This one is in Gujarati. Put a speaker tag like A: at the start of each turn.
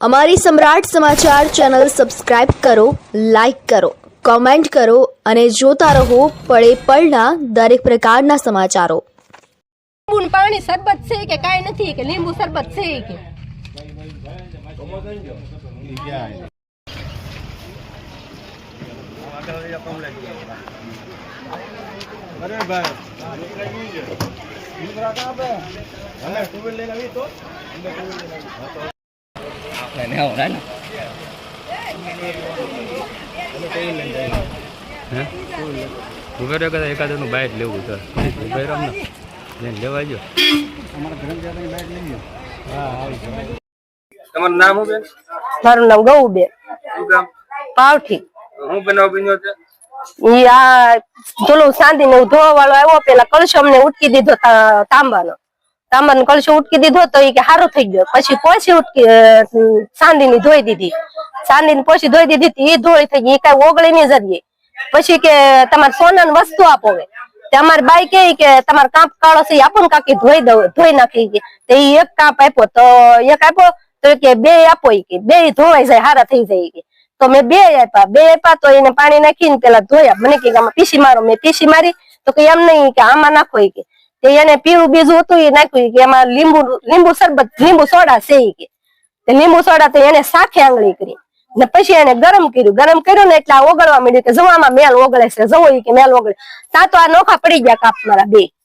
A: અમારી સમ્રાટ સમાચાર ચેનલ સબસ્ક્રાઇબ કરો, લાઇક કરો, કોમેન્ટ કરો અને જોતા રહો પળે પળના દરેક પ્રકારના સમાચારો.
B: લીંબુનું પાણી શરબત છે કે કાંઈ નથી કે લીંબુ શરબત છે કે?
C: અરે ભાઈ
D: ઉભેર કદાચ એકાદનું બાઇક લેવું તો લેવા જો
C: તમારું નામ શું બેન
B: મારું નામ
C: ગૌ બેન
B: પાવઠી
C: હું બનાવ બન્યો છે?
B: ઈ આ પેલું સાંધી ને ધોવા વાળો આવ્યો પેલા કલશમ ને ઉટકી દીધો તાંબા તાંબાનો. તાંબાનો કળશો ઉટકી દીધો તો ઈ કે સારું થઈ ગયો. પછી પોછી ઉટકી સાંધી ની ધોઈ દીધી. સાંધી ની પોછી ધોઈ દીધી તી ઈ ધોઈ થઈ ગઈ, ઈ કઈ ઓગળી ની જરીએ. પછી કે તમારે સોનાની વસ્તુ આપો હવે. તે અમારી બાઈ કે કે તમારે કાંપ કાળો છે ઈ આપો ને કાકી ધોઈ દઉં, ધોઈ નાખી કે. તે ઈ એક કાંપ આપ્યો તો એક આપ્યો તો ઈ કે બે આપો ઈ કે. બે ધોવાઈ જાય, હારા થઈ જાય ઈ કે. તો મેં બે આપ્યા. બે આપ્યા તો એને પાણી નાખીને પેલા ધોયા. મને કે આમાં પીસી મારો. મેં પીસી મારી તો કે એમ નહીં કે આમાં નાખો ઈ કે. તે એને પીળું બીજું હતું, એ નાખ્યું કે એમાં લીંબુ લીંબુ શરબત, લીંબુ સોડા છે કે. લીંબુ સોડા તો એને સાખે આંગળી કરી. ને પછી એને ગરમ કર્યું. ગરમ કર્યું ને એટલે આ ઓગળવા માંડ્યું કે જવામાં મેલ ઓગળે છે. જવો કે મેલ ઓગળે. તા તો આ નોખા પડી ગયા કાપ મારા બે.